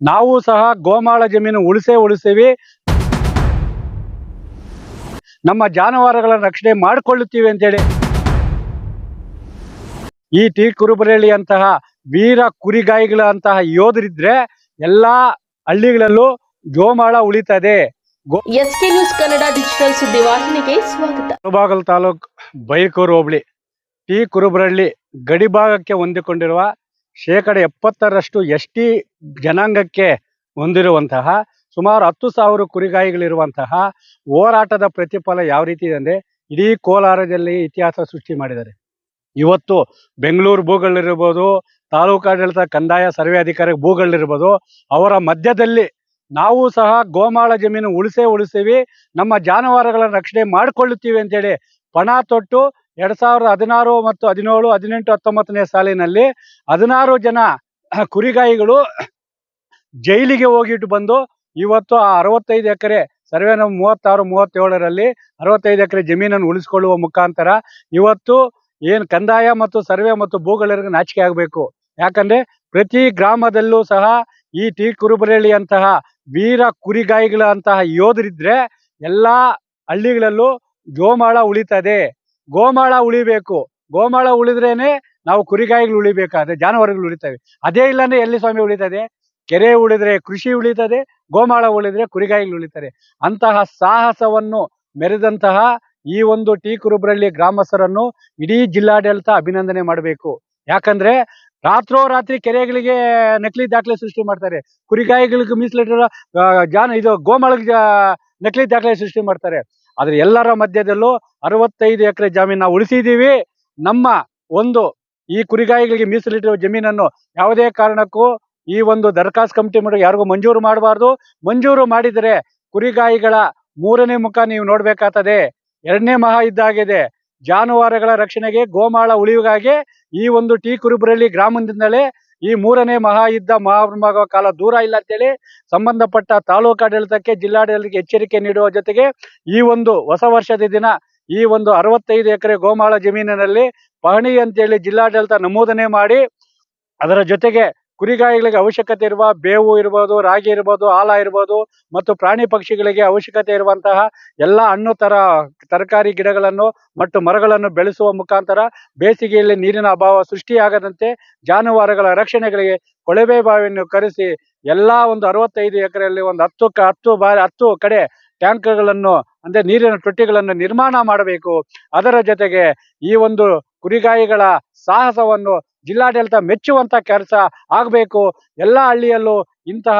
ನಾವು ಸಹ ಗೋಮಾಳ ಜಮೀನು ಉಳಿಸೇ ಉಳಿಸ್ತೀವಿ ನಮ್ಮ ಜಾನುವಾರುಗಳ ರಕ್ಷಣೆ ಮಾಡಿಕೊಳ್ಳುತ್ತೀವಿ ಅಂತೇಳಿ. ಈ ಟಿ ಕುರುಬರಳ್ಳಿಯಂತಹ ವೀರ ಕುರಿಗಾಯಿಗಳ ಅಂತಹ ಯೋಧರಿದ್ರೆ ಎಲ್ಲಾ ಹಳ್ಳಿಗಳಲ್ಲೂ ಗೋಮಾಳ ಉಳಿತದೆ. ಎಸ್ಕೆ ನ್ಯೂಸ್ ಕನ್ನಡ ಡಿಜಿಟಲ್ ಸುದ್ದಿವಾಹಿನಿಗೆ ಸ್ವಾಗತ. ಕುರುಬಾಗಲ್ ತಾಲೂಕ್ ಬೈಕೂರು ಹೋಬಳಿ. ಟಿ ಕುರುಬರಳ್ಳಿ ಗಡಿಭಾಗಕ್ಕೆ ಹೊಂದಿಕೊಂಡಿರುವ ಶೇಕಡ ಎಪ್ಪತ್ತರಷ್ಟು ಎಸ್ ಟಿ ಜನಾಂಗಕ್ಕೆ ಹೊಂದಿರುವಂತಹ ಸುಮಾರು ಹತ್ತು ಸಾವಿರ ಕುರಿಗಾಯಿಗಳಿರುವಂತಹ ಹೋರಾಟದ ಪ್ರತಿಫಲ ಯಾವ ರೀತಿ ಇದೆ ಅಂದರೆ ಇಡೀ ಕೋಲಾರದಲ್ಲಿ ಇತಿಹಾಸ ಸೃಷ್ಟಿ ಮಾಡಿದ್ದಾರೆ. ಇವತ್ತು ಬೆಂಗಳೂರು ಭೂಗಳಿರ್ಬೋದು ತಾಲೂಕಾಡಳಿತ ಕಂದಾಯ ಸರ್ವೆ ಅಧಿಕಾರಿ ಭೂಗಳಿರ್ಬೋದು ಅವರ ಮಧ್ಯದಲ್ಲಿ ನಾವು ಸಹ ಗೋಮಾಳ ಜಮೀನು ಉಳಿಸೇ ಉಳಿಸ್ತೀವಿ ನಮ್ಮ ಜಾನುವಾರುಗಳ ರಕ್ಷಣೆ ಮಾಡಿಕೊಳ್ಳುತ್ತೀವಿ ಅಂತೇಳಿ ಪಣ ತೊಟ್ಟು ಎರಡ್ ಸಾವಿರದ ಹದಿನಾರು ಮತ್ತು ಹದಿನೇಳು, ಹದಿನೆಂಟು, ಹತ್ತೊಂಬತ್ತನೇ ಸಾಲಿನಲ್ಲಿ ಹದಿನಾರು ಜನ ಕುರಿಗಾಯಿಗಳು ಜೈಲಿಗೆ ಹೋಗಿಟ್ಟು ಬಂದು ಇವತ್ತು ಆ ಅರವತ್ತೈದು ಎಕರೆ ಸರ್ವೆ ನಂಬರ್ ಮೂವತ್ತಾರು, ಮೂವತ್ತೇಳರಲ್ಲಿ ಅರವತ್ತೈದು ಎಕರೆ ಜಮೀನನ್ನು ಉಳಿಸ್ಕೊಳ್ಳುವ ಮುಖಾಂತರ ಇವತ್ತು ಏನ್ ಕಂದಾಯ ಮತ್ತು ಸರ್ವೆ ಮತ್ತು ಭೂಗಳರಿಗೆ ನಾಚಿಕೆ ಆಗಬೇಕು. ಯಾಕಂದ್ರೆ ಪ್ರತಿ ಗ್ರಾಮದಲ್ಲೂ ಸಹ ಈ ಟಿ ಕುರುಬರಳ್ಳಿಯಂತಹ ವೀರ ಕುರಿಗಾಯಿಗಳಂತಹ ಯೋಧರಿದ್ರೆ ಎಲ್ಲಾ ಹಳ್ಳಿಗಳಲ್ಲೂ ಜೋಮಾಳ ಉಳಿತದೆ. ಗೋಮಾಳ ಉಳಿಬೇಕು. ಗೋಮಾಳ ಉಳಿದ್ರೇನೆ ನಾವು ಕುರಿಗಾಯಿಗಳು ಉಳಿಬೇಕಾದ್ರೆ ಜಾನುವಾರುಗಳು ಉಳಿತವೆ. ಅದೇ ಇಲ್ಲಾಂದ್ರೆ ಎಲ್ಲಿ ಸ್ವಾಮಿ ಉಳಿತದೆ? ಕೆರೆ ಉಳಿದ್ರೆ ಕೃಷಿ ಉಳಿತದೆ, ಗೋಮಾಳ ಉಳಿದ್ರೆ ಕುರಿಗಾಯಿಗಳು ಉಳಿತಾರೆ. ಅಂತಹ ಸಾಹಸವನ್ನು ಮೆರೆದಂತಹ ಈ ಒಂದು ಟೀ ಕುರುಬ್ರಳ್ಳಿ ಗ್ರಾಮಸ್ಥರನ್ನು ಇಡೀ ಜಿಲ್ಲಾಡಳಿತ ಅಭಿನಂದನೆ ಮಾಡಬೇಕು. ಯಾಕಂದ್ರೆ ರಾತ್ರೋರಾತ್ರಿ ಕೆರೆಗಳಿಗೆ ನಕಲಿ ದಾಖಲೆ ಸೃಷ್ಟಿ ಮಾಡ್ತಾರೆ. ಕುರಿಗಾಯಿಗಳಿಗೆ ಮೀಸಲಿಟ್ಟಿರೋ ಜಾನ, ಇದು ಗೋಮಾಳ ನಕಲಿ ದಾಖಲೆ ಸೃಷ್ಟಿ ಮಾಡ್ತಾರೆ. ಆದ್ರೆ ಎಲ್ಲರ ಮಧ್ಯದಲ್ಲೂ ಅರವತ್ತೈದು ಎಕರೆ ಜಮೀನು ನಾವು ಉಳಿಸಿದೀವಿ. ನಮ್ಮ ಒಂದು ಈ ಕುರಿಗಾಯಿಗಳಿಗೆ ಮೀಸಲಿಟ್ಟಿರುವ ಜಮೀನನ್ನು ಯಾವುದೇ ಕಾರಣಕ್ಕೂ ಈ ಒಂದು ದರಖಾಸ್ತು ಕಮಿಟಿ ಮಾಡಿ ಯಾರಿಗೂ ಮಂಜೂರು ಮಾಡಬಾರ್ದು. ಮಂಜೂರು ಮಾಡಿದರೆ ಕುರಿಗಾಯಿಗಳ ಮೂರನೇ ಮುಖ ನೀವು ನೋಡ್ಬೇಕಾಗ್ತದೆ. ಎರಡನೇ ಮಹಾ ಇದ್ದಾಗಿದೆ ಜಾನುವಾರುಗಳ ರಕ್ಷಣೆಗೆ ಗೋಮಾಳ ಉಳಿವಿಗಾಗಿ ಈ ಒಂದು ಟಿ ಕುರುಬರಳ್ಳಿ ಗ್ರಾಮದಿಂದಲೇ ಈ ಮೂರನೇ ಮಹಾಯುದ್ಧ ಮಹಾಭಾಗ ಕಾಲ ದೂರ ಇಲ್ಲ ಅಂತೇಳಿ ಸಂಬಂಧಪಟ್ಟ ತಾಲೂಕಾಡಳಿತಕ್ಕೆ ಜಿಲ್ಲಾಡಳಿತಕ್ಕೆ ಎಚ್ಚರಿಕೆ ನೀಡುವ ಜೊತೆಗೆ ಈ ಒಂದು ಹೊಸ ವರ್ಷದ ದಿನ ಈ ಒಂದು ಅರವತ್ತೈದು ಎಕರೆ ಗೋಮಾಳ ಜಮೀನಿನಲ್ಲಿ ಪಹಣಿ ಅಂತೇಳಿ ಜಿಲ್ಲಾಡಳಿತ ನಮೂದನೆ ಮಾಡಿ ಅದರ ಜೊತೆಗೆ ಕುರಿಗಾಯಿಗಳಿಗೆ ಅವಶ್ಯಕತೆ ಇರುವ ಬೇವು ಇರ್ಬೋದು, ರಾಗಿ ಇರ್ಬೋದು ಆಲ ಇರ್ಬೋದು ಮತ್ತು ಪ್ರಾಣಿ ಪಕ್ಷಿಗಳಿಗೆ ಅವಶ್ಯಕತೆ ಇರುವಂತಹ ಎಲ್ಲ ಹಣ್ಣು ತರ ತರಕಾರಿ ಗಿಡಗಳನ್ನು ಮತ್ತು ಮರಗಳನ್ನು ಬೆಳೆಸುವ ಮುಖಾಂತರ ಬೇಸಿಗೆಯಲ್ಲಿ ನೀರಿನ ಅಭಾವ ಸೃಷ್ಟಿಯಾಗದಂತೆ ಜಾನುವಾರುಗಳ ರಕ್ಷಣೆಗಳಿಗೆ ಕೊಳವೆ ಬಾವಿಯನ್ನು ಕರೆಸಿ ಎಲ್ಲಾ ಒಂದು ಅರವತ್ತೈದು ಎಕರೆಯಲ್ಲಿ ಒಂದು ಹತ್ತು ಹತ್ತು ಬಾರಿ, ಹತ್ತು ಕಡೆ ಟ್ಯಾಂಕ್ಗಳನ್ನು ಅಂದ್ರೆ ನೀರಿನ ತೊಟ್ಟಿಗಳನ್ನು ನಿರ್ಮಾಣ ಮಾಡಬೇಕು. ಅದರ ಜೊತೆಗೆ ಈ ಒಂದು ಕುರಿಗಾಯಿಗಳ ಸಾಹಸವನ್ನು ಜಿಲ್ಲಾಡಳಿತ ಮೆಚ್ಚುವಂತ ಕೆಲಸ ಆಗಬೇಕು. ಎಲ್ಲ ಹಳ್ಳಿಯಲ್ಲೂ ಇಂತಹ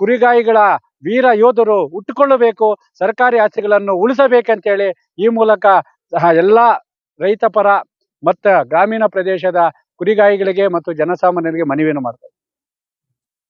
ಕುರಿಗಾಯಿಗಳ, ವೀರ ಯೋಧರು ಹುಟ್ಟುಕೊಳ್ಳಬೇಕು ಸರ್ಕಾರಿ ಆಸ್ತಿಗಳನ್ನು ಉಳಿಸಬೇಕಂತೇಳಿ ಈ ಮೂಲಕ ಎಲ್ಲ ರೈತಪರ ಮತ್ತು ಗ್ರಾಮೀಣ ಪ್ರದೇಶದ ಕುರಿಗಾಯಿಗಳಿಗೆ ಮತ್ತು ಜನಸಾಮಾನ್ಯರಿಗೆ ಮನವಿಯನ್ನು ಮಾಡ್ತಾರೆ